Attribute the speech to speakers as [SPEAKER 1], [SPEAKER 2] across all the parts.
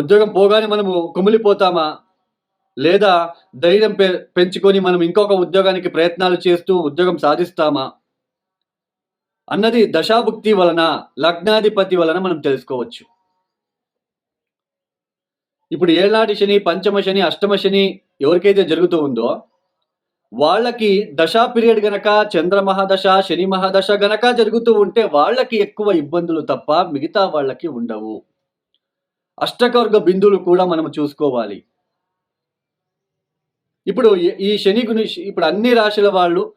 [SPEAKER 1] ఉద్యోగం పోగానే మనము కుమిలిపోతామా? లేదా ధైర్యం పె పెంచుకొని మనం ఇంకొక ఉద్యోగానికి ప్రయత్నాలు చేస్తూ ఉద్యోగం సాధిస్తామా? అన్నది దశాభుక్తి వలన లగ్నాధిపతి వలన మనం తెలుసుకోవచ్చు. ఇప్పుడు ఏళ్ళనాటి శని పంచమ శని అష్టమ శని ఎవరికైతే జరుగుతూ ఉందో వాళ్ళకి దశా పీరియడ్ గనక చంద్ర మహాదశ శని మహాదశ గనక జరుగుతూ ఉంటే వాళ్ళకి ఎక్కువ ఇబ్బందులు తప్ప మిగతా వాళ్ళకి ఉండవు. అష్టకవర్గ బిందువులు కూడా మనం చూసుకోవాలి. ఇప్పుడు ఈ- శని గురించి ఇప్పుడు అన్ని రాశుల వాళ్ళు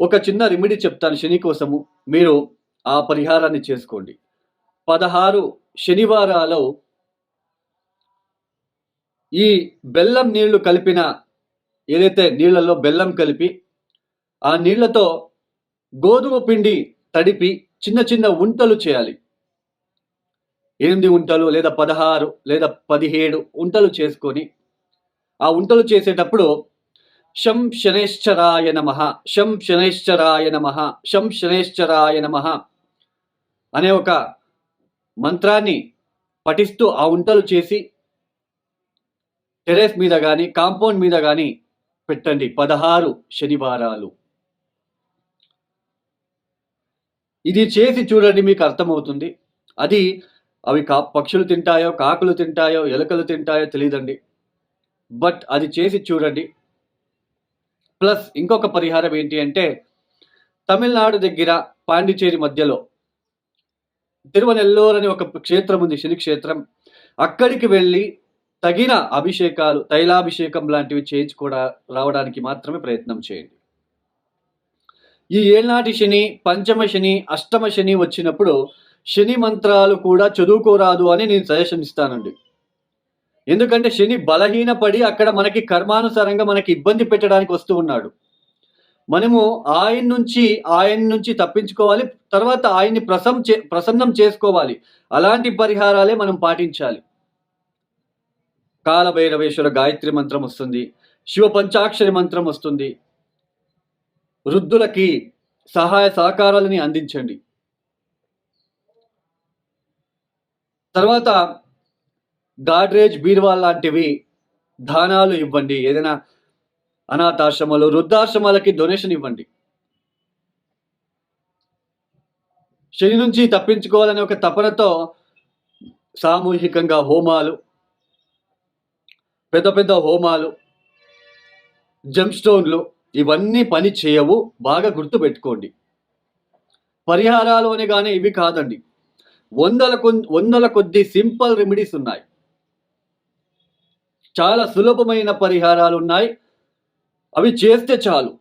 [SPEAKER 1] ఒక చిన్న రెమెడీ చెప్తాను శని కోసము. మీరు ఆ పరిహారాన్ని చేసుకోండి. పదహారు శనివారాలు ఈ బెల్లం నీళ్ళు కలిపిన ఏదైతే నీళ్ళలో బెల్లం కలిపి ఆ నీళ్ళతో గోధుమ పిండి తడిపి చిన్న చిన్న ఉంటలు చేయాలి. ఎనిమిది ఉంటలు లేదా పదహారు లేదా పదిహేడు ఉంటలు చేసుకొని ఆ ఉంటలు చేసేటప్పుడు శం శనేశ్చరాయ నమ శం శనేశ్చరాయ నమ శం శనేశ్చరాయ నమ అనే ఒక మంత్రాన్ని పఠిస్తూ ఆ ఉంటలు చేసి టెరెస్ మీద కానీ కాంపౌండ్ మీద కానీ పెట్టండి. పదహారు శనివారాలు. ఇది చేసి చూడండి మీకు అర్థమవుతుంది. అది అవి కా పక్షులు తింటాయో కాకులు తింటాయో ఎలుకలు తింటాయో తెలియదండి బట్ అది చేసి చూడండి. ప్లస్ ఇంకొక పరిహారం ఏంటి అంటే తమిళనాడు దగ్గర పాండిచేరి మధ్యలో తిరువనెల్లూరు అని ఒక క్షేత్రం ఉంది శని క్షేత్రం. అక్కడికి వెళ్ళి తగిన అభిషేకాలు తైలాభిషేకం లాంటివి చేయించుకోవడా రావడానికి మాత్రమే ప్రయత్నం చేయండి. ఈ ఏనాటి శని పంచమ శని అష్టమ శని వచ్చినప్పుడు శని మంత్రాలు కూడా చదువుకోరాదు అని నేను సజెషన్ ఇస్తానండి. ఎందుకంటే శని బలహీనపడి అక్కడ మనకి కర్మానుసారంగా మనకి ఇబ్బంది పెట్టడానికి వస్తూ ఉన్నాడు. మనము ఆయన నుంచి ఆయన నుంచి తప్పించుకోవాలి తర్వాత ఆయన్ని ప్రసం చే ప్రసన్నం చేసుకోవాలి. అలాంటి పరిహారాలే మనం పాటించాలి. కాలభైరవేశ్వర గాయత్రి మంత్రం వస్తుంది శివ పంచాక్షరి మంత్రం వస్తుంది. వృద్ధులకి సహాయ సహకారాలని అందించండి. తర్వాత గాడ్రేజ్ బీర్వాల్ లాంటివి దానాలు ఇవ్వండి. ఏదైనా అనాథాశ్రమాలు వృద్ధాశ్రమాలకి డొనేషన్ ఇవ్వండి. శని నుంచి తప్పించుకోవాలనే ఒక తపనతో సామూహికంగా హోమాలు పెద్ద పెద్ద హోమాలు జంప్స్టోన్లు ఇవన్నీ పని చేయవు. బాగా గుర్తుపెట్టుకోండి. పరిహారాలు అని కానీ ఇవి కాదండి. వందల కొన్- వందల కొద్ది సింపుల్ రెమెడీస్ ఉన్నాయి. చాలా సులభమైన పరిహారాలు ఉన్నాయి. అవి చేస్తే చాలు.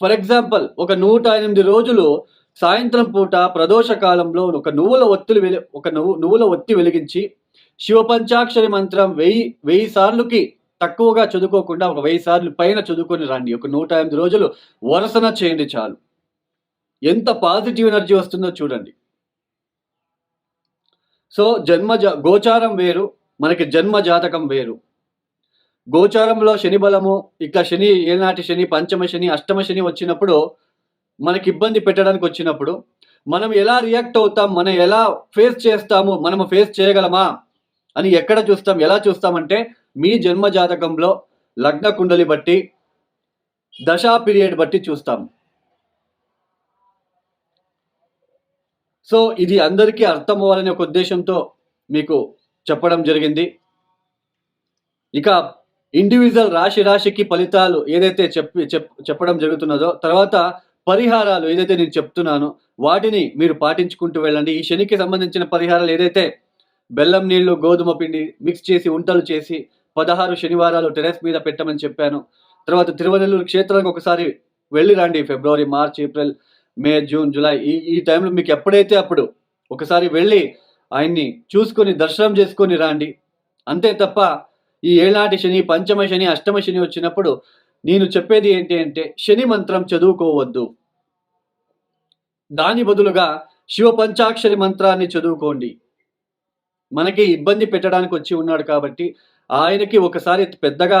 [SPEAKER 1] ఫర్ ఎగ్జాంపుల్ ఒక నూట ఎనిమిది రోజులు సాయంత్రం పూట ప్రదోష కాలంలో ఒక నువ్వుల ఒత్తులు వెలి ఒక నువ్వు నువ్వుల ఒత్తి వెలిగించి శివ పంచాక్షరి మంత్రం వెయ్యి వెయ్యి సార్లుకి తక్కువగా చదువుకోకుండా ఒక వెయ్యి సార్లు పైన చదువుకొని రండి. ఒక నూట ఎనిమిది రోజులు వరసన చేయండి చాలు. ఎంత పాజిటివ్ ఎనర్జీ వస్తుందో చూడండి. సో జన్మ జా- గోచారం వేరు మనకి జన్మ జాతకం వేరు. గోచారంలో శని బలము ఇక శని ఏనాటి శని పంచమ శని అష్టమ శని వచ్చినప్పుడు మనకి ఇబ్బంది పెట్టడానికి వచ్చినప్పుడు మనం ఎలా రియాక్ట్ అవుతాం మనం ఎలా ఫేస్ చేస్తాము మనం ఫేస్ చేయగలమా అని ఎక్కడ చూస్తాం ఎలా చూస్తామంటే మీ జన్మ జాతకంలో లగ్న కుండలి బట్టి దశా పీరియడ్ బట్టి చూస్తాం. సో ఇది అందరికీ అర్థం అవ్వాలనే ఒక ఉద్దేశంతో మీకు చెప్పడం జరిగింది. ఇక ఇండివిజువల్ రాశి రాశికి ఫలితాలు ఏదైతే చెప్పి చెప్ చెప్పడం జరుగుతున్నదో తర్వాత పరిహారాలు ఏదైతే నేను చెప్తున్నానో వాటిని మీరు పాటించుకుంటూ వెళ్ళండి. ఈ శనికి సంబంధించిన పరిహారాలు ఏదైతే బెల్లం నీళ్ళు గోధుమ పిండి మిక్స్ చేసి ఉంటలు చేసి పదహారు శనివారాలు టెరెస్ మీద పెట్టమని చెప్పాను. తర్వాత తిరువనెల్లూరు క్షేత్రానికి ఒకసారి వెళ్ళి రండి. February March April May June July ఈ ఈ టైంలో మీకు ఎప్పుడైతే అప్పుడు ఒకసారి వెళ్ళి ఆయన్ని చూసుకొని దర్శనం చేసుకొని రండి. అంతే తప్ప ఈ ఏనాటి శని పంచమ శని అష్టమ శని వచ్చినప్పుడు నేను చెప్పేది ఏంటి అంటే శని మంత్రం చదువుకోవద్దు. దాని బదులుగా శివ పంచాక్షరి మంత్రాన్ని చదువుకోండి. మనకి ఇబ్బంది పెట్టడానికి వచ్చి ఉన్నాడు కాబట్టి ఆయనకి ఒకసారి పెద్దగా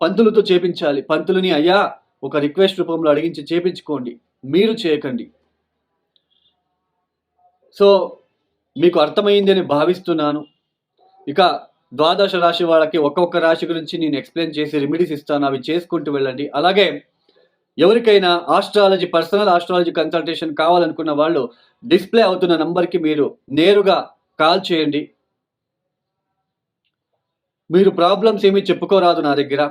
[SPEAKER 1] పంతులతో చేపించాలి. పంతులని అయ్యా ఒక రిక్వెస్ట్ రూపంలో అడిగించి చేపించుకోండి. మీరు చేయకండి. సో మీకు అర్థమైంది అని భావిస్తున్నాను. ఇక ద్వాదశ రాశి వాళ్ళకి ఒక్కొక్క రాశి గురించి నేను ఎక్స్ప్లెయిన్ చేసి రెమెడీస్ ఇస్తాను. అవి చేసుకుంటూ వెళ్ళండి. అలాగే ఎవరికైనా ఆస్ట్రాలజీ పర్సనల్ ఆస్ట్రాలజీ కన్సల్టేషన్ కావాలనుకున్న వాళ్ళు డిస్ప్లే అవుతున్న నంబర్కి మీరు నేరుగా కాల్ చేయండి. మీరు ప్రాబ్లమ్స్ ఏమీ చెప్పుకోరాదు నా దగ్గర.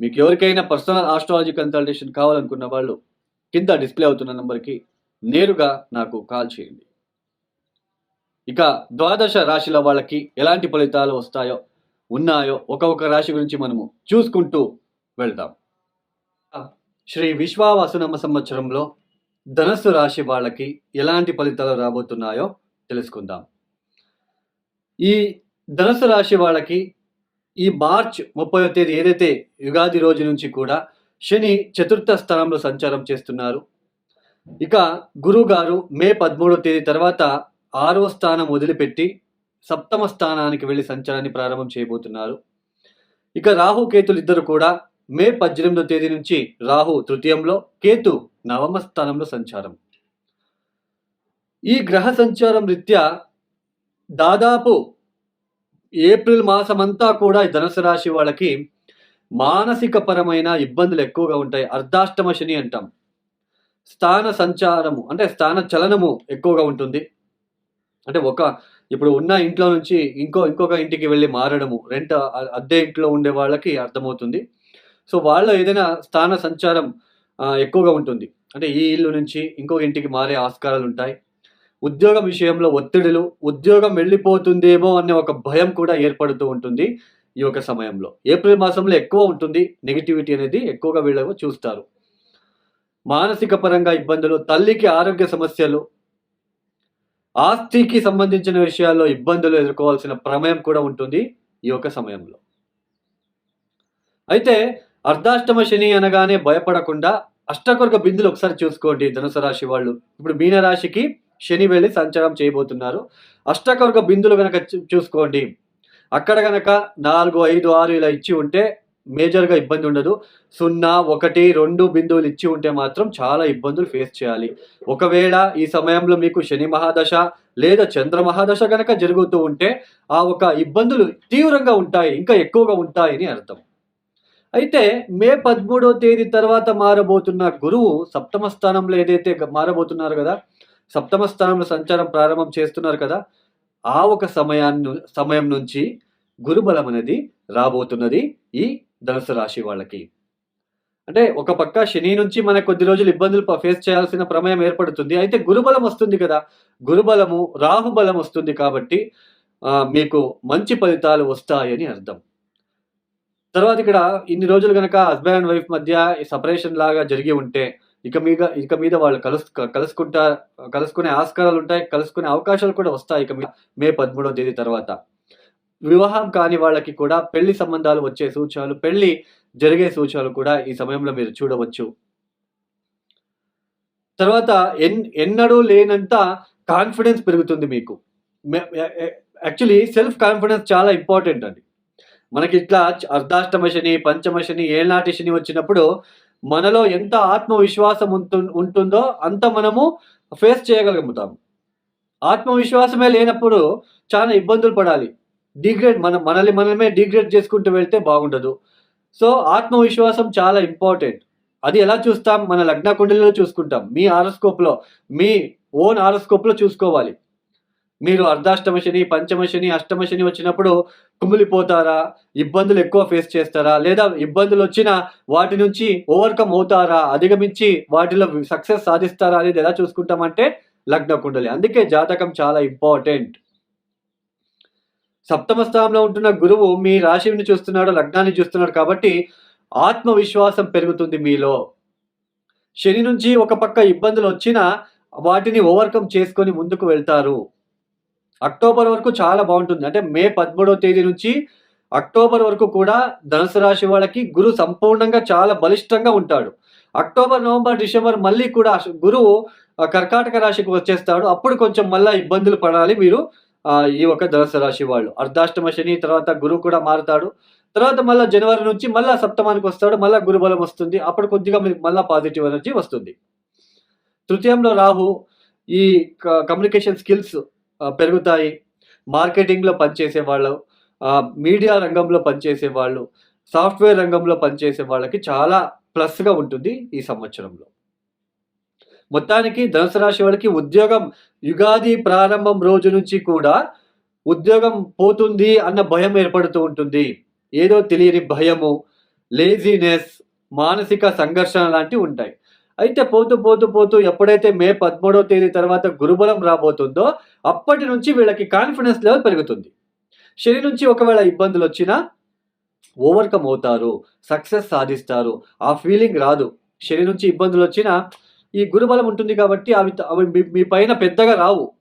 [SPEAKER 1] మీకు ఎవరికైనా పర్సనల్ ఆస్ట్రాలజీ కన్సల్టేషన్ కావాలనుకున్న వాళ్ళు కింద డిస్ప్లే అవుతున్న నెంబర్కి నేరుగా నాకు కాల్ చేయండి. ఇక ద్వాదశ రాశిల వాళ్ళకి ఎలాంటి ఫలితాలు వస్తాయో ఉన్నాయో ఒక్కొక్క రాశి గురించి మనము చూసుకుంటూ వెళ్దాం. శ్రీ విశ్వావాసునమ్మ సంవత్సరంలో ధనస్సు రాశి వాళ్ళకి ఎలాంటి ఫలితాలు రాబోతున్నాయో తెలుసుకుందాం. ఈ ధనస్సు రాశి వాళ్ళకి ఈ మార్చ్ ముప్పై తేదీ ఏదైతే యుగాది రోజు నుంచి కూడా శని చతుర్థ స్థానంలో సంచారం చేస్తున్నారు. ఇక గురువు గారు మే పదమూడవ తేదీ తర్వాత ఆరవ స్థానం వదిలిపెట్టి సప్తమ స్థానానికి వెళ్ళి సంచారాన్ని ప్రారంభం చేయబోతున్నారు. ఇక రాహు కేతులు ఇద్దరు కూడా మే పద్దెనిమిదో తేదీ నుంచి రాహు తృతీయంలో కేతు నవమ స్థానంలో సంచారం. ఈ గ్రహ సంచారం రీత్యా దాదాపు ఏప్రిల్ మాసమంతా కూడా ఈ ధనుసు రాశి వాళ్ళకి మానసిక పరమైన ఇబ్బందులు ఎక్కువగా ఉంటాయి. అర్ధాష్టమ శని అంటాం. స్థాన సంచారము అంటే స్థాన చలనము ఎక్కువగా ఉంటుంది. అంటే ఒక ఇప్పుడు ఉన్న ఇంట్లో నుంచి ఇంకో ఇంకొక ఇంటికి వెళ్ళి మారడము రెంట్ అద్దె ఇంట్లో ఉండే వాళ్ళకి అర్థమవుతుంది. సో వాళ్ళ ఏదైనా స్థాన సంచారం ఎక్కువగా ఉంటుంది. అంటే ఈ ఇల్లు నుంచి ఇంకో ఇంటికి మారే ఆస్కారాలు ఉంటాయి. ఉద్యోగం విషయంలో ఒత్తిడులు ఉద్యోగం వెళ్ళిపోతుందేమో అనే ఒక భయం కూడా ఏర్పడుతూ ఉంటుంది ఈ యొక్క సమయంలో. ఏప్రిల్ మాసంలో ఎక్కువ ఉంటుంది నెగిటివిటీ అనేది ఎక్కువగా వీళ్ళకు చూస్తారు. మానసిక పరంగా ఇబ్బందులు తల్లికి ఆరోగ్య సమస్యలు ఆస్తికి సంబంధించిన విషయాల్లో ఇబ్బందులు ఎదుర్కోవాల్సిన ప్రమేయం కూడా ఉంటుంది ఈ యొక్క సమయంలో. అయితే అర్ధాష్టమ శని అనగానే భయపడకుండా అష్టకొరక బిందులు ఒకసారి చూసుకోండి ధనుసు రాశి వాళ్ళు. ఇప్పుడు మీనరాశికి శని వెళ్ళి సంచారం చేయబోతున్నారు. అష్టకొరక బిందులు కనుక చూసుకోండి. అక్కడ కనుక నాలుగు ఐదు ఆరు ఇలా ఇచ్చి ఉంటే మేజర్గా ఇబ్బంది ఉండదు. సున్నా ఒకటి రెండు బిందువులు ఇచ్చి ఉంటే మాత్రం చాలా ఇబ్బందులు ఫేస్ చేయాలి. ఒకవేళ ఈ సమయంలో మీకు శని మహాదశ లేదా చంద్ర మహాదశ కనుక జరుగుతూ ఉంటే ఆ ఒక ఇబ్బందులు తీవ్రంగా ఉంటాయి ఇంకా ఎక్కువగా ఉంటాయని అర్థం. అయితే మే పదమూడవ తేదీ తర్వాత మారబోతున్న గురువు సప్తమ స్థానంలో ఏదైతే మారబోతున్నారు కదా సప్తమ స్థానంలో సంచారం ప్రారంభం చేస్తున్నారు కదా ఆ ఒక సమయాన్ని సమయం నుంచి గురుబలం అనేది రాబోతున్నది ఈ ధనుసు రాశి వాళ్ళకి. అంటే ఒక పక్క శని నుంచి మనకు కొద్ది రోజులు ఇబ్బందులు ఫేస్ చేయాల్సిన ప్రమేయం ఏర్పడుతుంది. అయితే గురుబలం వస్తుంది కదా గురుబలము రాహుబలం వస్తుంది కాబట్టి మీకు మంచి ఫలితాలు వస్తాయని అర్థం. తర్వాత ఇక్కడ ఇన్ని రోజులు కనుక హస్బెండ్ అండ్ వైఫ్ మధ్య సపరేషన్ లాగా జరిగి ఉంటే ఇక మీద ఇక మీద వాళ్ళు కలుసు కలుసుకుంటా కలుసుకునే ఆస్కారాలు ఉంటాయి కలుసుకునే అవకాశాలు కూడా వస్తాయి ఇక మీద మే పదమూడవ తేదీ తర్వాత. వివాహం కాని వాళ్ళకి కూడా పెళ్ళి సంబంధాలు వచ్చే సూచనలు పెళ్ళి జరిగే సూచనలు కూడా ఈ సమయంలో మీరు చూడవచ్చు. తర్వాత ఎన్ ఎన్నడూ లేనంత కాన్ఫిడెన్స్ పెరుగుతుంది మీకు. యాక్చువల్లీ సెల్ఫ్ కాన్ఫిడెన్స్ చాలా ఇంపార్టెంట్ అండి. మనకి ఇట్లా అర్ధాష్టమ శని పంచమ శని ఏనాటి శని వచ్చినప్పుడు మనలో ఎంత ఆత్మవిశ్వాసం ఉంటుందో అంత మనము ఫేస్ చేయగలుగుతాం ఆత్మవిశ్వాసమే లేనప్పుడు చాలా ఇబ్బందులు పడాలి. డిగ్రేడ్ మన మనల్ని మనమే డిగ్రేడ్ చేసుకుంటూ వెళ్తే బాగుండదు. సో ఆత్మవిశ్వాసం చాలా ఇంపార్టెంట్ అది ఎలా చూస్తాం? మన లగ్న కుండలిలో చూసుకుంటాం. మీ ఆరోస్కోప్లో మీ ఓన్ ఆరోస్కోప్లో చూసుకోవాలి. మీరు అర్ధాష్టమ శని పంచమ శని అష్టమ శని వచ్చినప్పుడు కుమిలిపోతారా? ఇబ్బందులు ఎక్కువ ఫేస్ చేస్తారా? లేదా ఇబ్బందులు వచ్చినా వాటి నుంచి ఓవర్కమ్ అవుతారా? అధిగమించి వాటిలో సక్సెస్ సాధిస్తారా అనేది ఎలా చూసుకుంటామంటే లగ్న కుండలి అందుకే జాతకం చాలా ఇంపార్టెంట్ సప్తమ స్థానంలో ఉంటున్న గురువు మీ రాశిని చూస్తున్నాడు లగ్నాన్ని చూస్తున్నాడు కాబట్టి ఆత్మవిశ్వాసం పెరుగుతుంది మీలో. శని నుంచి ఒక పక్క ఇబ్బందులు వచ్చినా వాటిని ఓవర్కమ్ చేసుకొని ముందుకు వెళ్తారు. అక్టోబర్ వరకు చాలా బాగుంటుంది. అంటే మే పదమూడవ తేదీ నుంచి అక్టోబర్ వరకు కూడా ధనుసు రాశి వాళ్ళకి గురు సంపూర్ణంగా చాలా బలిష్టంగా ఉంటాడు. అక్టోబర్ నవంబర్ డిసెంబర్ మళ్ళీ కూడా గురువు కర్కాటక రాశికి వచ్చేస్తాడు. అప్పుడు కొంచెం మళ్ళీ ఇబ్బందులు పడాలి మీరు ఈ ఒక ధనుసు రాశి వాళ్ళు. అర్ధాష్టమ శని తర్వాత గురువు కూడా మారుతాడు. తర్వాత మళ్ళీ జనవరి నుంచి మళ్ళీ సప్తమానికి వస్తాడు. మళ్ళీ గురుబలం వస్తుంది. అప్పుడు కొద్దిగా మీకు మళ్ళీ పాజిటివ్ ఎనర్జీ వస్తుంది. తృతీయంలో రాహు ఈ కమ్యూనికేషన్ స్కిల్స్ పెరుగుతాయి. మార్కెటింగ్లో పనిచేసే వాళ్ళు మీడియా రంగంలో పనిచేసే వాళ్ళు సాఫ్ట్వేర్ రంగంలో పనిచేసే వాళ్ళకి చాలా ప్లస్గా ఉంటుంది ఈ సంవత్సరంలో. మొత్తానికి ధనుసు రాశి వాళ్ళకి ఉద్యోగం యుగాది ప్రారంభం రోజు నుంచి కూడా ఉద్యోగం పోతుంది అన్న భయం ఏర్పడుతూ ఉంటుంది. ఏదో తెలియని భయము లేజీనెస్ మానసిక సంఘర్షణ లాంటివి ఉంటాయి. అయితే పోతూ పోతూ పోతూ ఎప్పుడైతే మే పదమూడవ తేదీ తర్వాత గురుబలం రాబోతుందో అప్పటి నుంచి వీళ్ళకి కాన్ఫిడెన్స్ లెవెల్ పెరుగుతుంది. శని నుంచి ఒకవేళ ఇబ్బందులు వచ్చినా ఓవర్కమ్ అవుతారు సక్సెస్ సాధిస్తారు. ఆ ఫీలింగ్ రాదు. శని నుంచి ఇబ్బందులు వచ్చినా ఈ గురుబలం ఉంటుంది కాబట్టి అవి అవి మీ- పైన పెద్దగా రావు.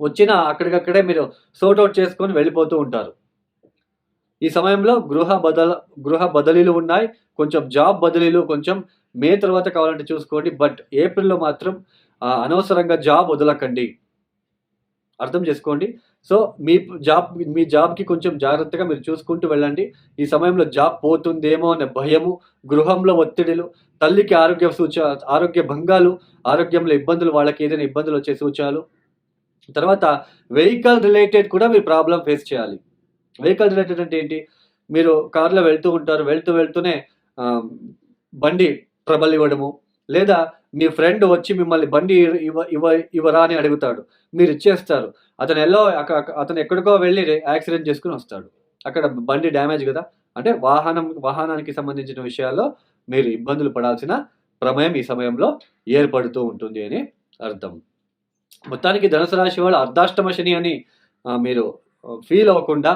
[SPEAKER 1] వచ్చినా అక్కడికక్కడే మీరు సోట్ అవుట్ చేసుకొని వెళ్ళిపోతూ ఉంటారు. ఈ సమయంలో గృహ బదల గృహ బదిలీలు ఉన్నాయి. కొంచెం జాబ్ బదిలీలు కొంచెం మే తర్వాత కావాలంటే చూసుకోండి బట్ ఏప్రిల్లో మాత్రం అనవసరంగా జాబ్ వదలకండి. అర్థం చేసుకోండి. సో మీ జాబ్ మీ జాబ్కి కొంచెం జాగ్రత్తగా మీరు చూసుకుంటూ వెళ్ళండి. ఈ సమయంలో జాబ్ పోతుందేమో అనే భయము గృహంలో ఒత్తిడిలు తల్లికి ఆరోగ్య సూచ ఆరోగ్య భంగాలు ఆరోగ్యంలో ఇబ్బందులు వాళ్ళకి ఏదైనా ఇబ్బందులు వచ్చే సూచనలు. తర్వాత వెహికల్ రిలేటెడ్ కూడా మీరు ప్రాబ్లం ఫేస్ చేయాలి. వెహికల్ రిలేటెడ్ అంటే ఏంటి? మీరు కార్లో వెళ్తూ ఉంటారు వెళ్తూ వెళ్తూనే బండి ట్రబుల్ ఇవ్వడము. లేదా మీ ఫ్రెండ్ వచ్చి మిమ్మల్ని బండి ఇవ్వ ఇవ్వ ఇవ్వరా అని అడుగుతాడు. మీరు ఇచ్చేస్తారు. అతను ఎల్లో అతను ఎక్కడికో వెళ్ళి యాక్సిడెంట్ చేసుకుని వస్తాడు. అక్కడ బండి డ్యామేజ్ కదా. అంటే వాహనం వాహనానికి సంబంధించిన విషయాల్లో మీరు ఇబ్బందులు పడాల్సిన ప్రమేయం ఈ సమయంలో ఏర్పడుతూ ఉంటుంది అని అర్థం. మొత్తానికి ధనుసు రాశి వాళ్ళు అర్ధాష్టమ శని అని మీరు ఫీల్ అవ్వకుండా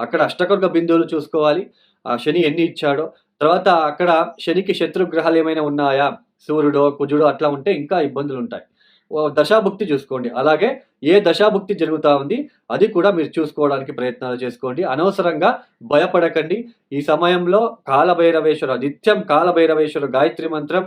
[SPEAKER 1] అక్కడ అష్టకర్గ బిందువులు చూసుకోవాలి. ఆ శని ఎన్ని ఇచ్చాడో తర్వాత అక్కడ శనికి శత్రుగ్రహాలు ఏమైనా ఉన్నాయా? సూర్యుడో కుజుడో అట్లా ఉంటే ఇంకా ఇబ్బందులు ఉంటాయి దశాభుక్తి చూసుకోండి. అలాగే ఏ దశాభుక్తి జరుగుతూ ఉంది అది కూడా మీరు చూసుకోవడానికి ప్రయత్నాలు చేసుకోండి. అనవసరంగా భయపడకండి. ఈ సమయంలో కాలభైరవేశ్వర నిత్యం కాలభైరవేశ్వర గాయత్రి మంత్రం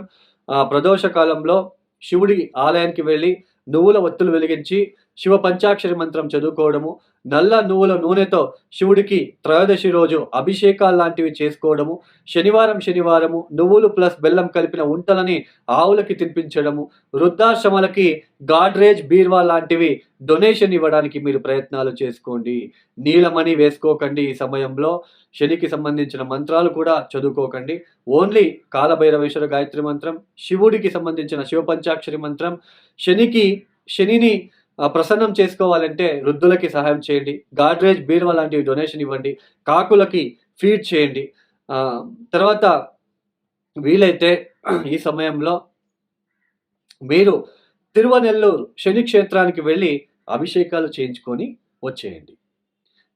[SPEAKER 1] ప్రదోష కాలంలో శివుడి ఆలయానికి వెళ్ళి నువ్వుల ఒత్తులు వెలిగించి శివ పంచాక్షరి మంత్రం చదువుకోవడము నల్ల నువ్వుల నూనెతో శివుడికి త్రయోదశి రోజు అభిషేకాలు లాంటివి చేసుకోవడము శనివారం శనివారము నువ్వులు ప్లస్ బెల్లం కలిపిన ఉంటలని ఆవులకి తినిపించడము వృద్ధాశ్రమాలకి గాడ్రేజ్ బీర్వా లాంటివి డొనేషన్ ఇవ్వడానికి మీరు ప్రయత్నాలు చేసుకోండి. నీలమణి వేసుకోకండి ఈ సమయంలో. శనికి సంబంధించిన మంత్రాలు కూడా చదువుకోకండి. ఓన్లీ కాలభైరవేశ్వర గాయత్రి మంత్రం శివుడికి సంబంధించిన శివ పంచాక్షరి మంత్రం శనికి శనిని ప్రసన్నం చేసుకోవాలంటే వృద్ధులకి సహాయం చేయండి. గాడ్రేజ్ బీర్వా లాంటివి డొనేషన్ ఇవ్వండి. కాకులకి ఫీడ్ చేయండి. తర్వాత వీలైతే ఈ సమయంలో మీరు తిరువనెల్లూరు శని క్షేత్రానికి వెళ్ళి అభిషేకాలు చేయించుకొని వచ్చేయండి.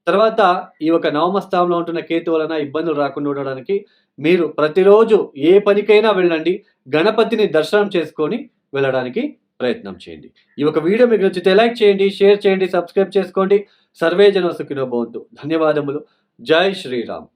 [SPEAKER 1] తర్వాత ఈ ఒక నవమ స్థానంలో ఉంటున్న కేతు వలన ఇబ్బందులు రాకుండా ఉండడానికి మీరు ప్రతిరోజు ఏ పనికైనా వెళ్ళండి. గణపతిని దర్శనం చేసుకొని వెళ్ళడానికి ప్రయత్నం చేయండి. ఈ ఒక వీడియో మీకు నచ్చితే లైక్ చేయండి షేర్ చేయండి సబ్స్క్రైబ్ చేసుకోండి. సర్వే జన సుఖినో భవంతు. ధన్యవాదములు. జై శ్రీరామ్.